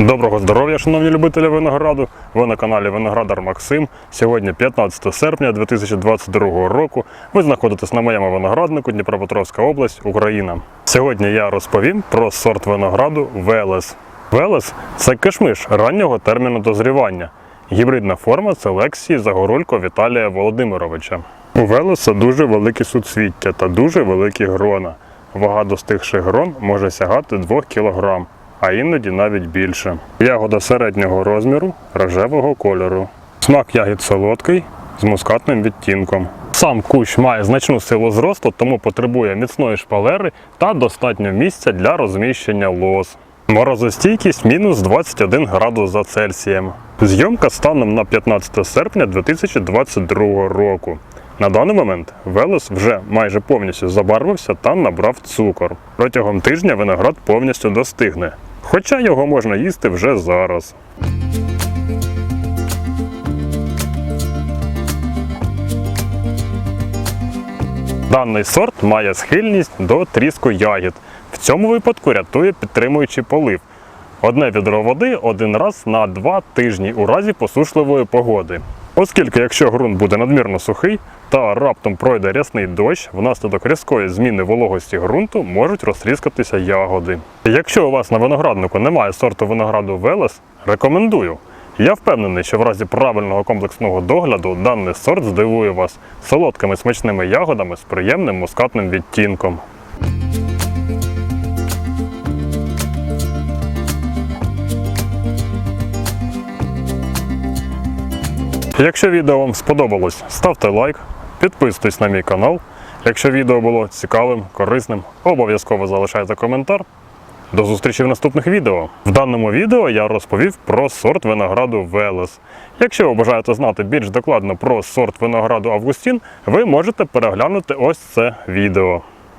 Доброго здоров'я, шановні любителі винограду. Ви на каналі Виноградар Максим. Сьогодні 15 серпня 2022 року. Ви знаходитесь на моєму винограднику Дніпропетровська область, Україна. Сьогодні я розповім про сорт винограду Велес. Велес це кишмиш раннього терміну дозрівання. Гібридна форма селекції Загорулько Віталія Володимировича. У Велеса дуже великі суцвіття та дуже великі грона. Вага достигших грон може сягати 2 кг, а іноді навіть більше. Ягода середнього розміру, рожевого кольору. Смак ягід солодкий з мускатним відтінком. Сам кущ має значну силу зросту, тому потребує міцної шпалери та достатньо місця для розміщення лоз. Морозостійкість мінус 21 градус за Цельсієм. Зйомка станом на 15 серпня 2022 року. На даний момент Велес вже майже повністю забарвився та набрав цукор. Протягом тижня виноград повністю достигне, хоча його можна їсти вже зараз. Даний сорт має схильність до тріску ягід. В цьому випадку рятує підтримуючий полив. Одне відро води один раз на два тижні у разі посушливої погоди. Оскільки якщо ґрунт буде надмірно сухий та раптом пройде рясний дощ, внаслідок різкої зміни вологості ґрунту можуть розтріскатися ягоди. Якщо у вас на винограднику немає сорту винограду Велес, рекомендую. Я впевнений, що в разі правильного комплексного догляду даний сорт здивує вас солодкими смачними ягодами з приємним мускатним відтінком. Якщо відео вам сподобалось, ставте лайк, підписуйтесь на мій канал. Якщо відео було цікавим, корисним, обов'язково залишайте коментар. До зустрічі в наступних відео. В даному відео я розповів про сорт винограду Велес. Якщо ви бажаєте знати більш докладно про сорт винограду Августін, ви можете переглянути ось це відео.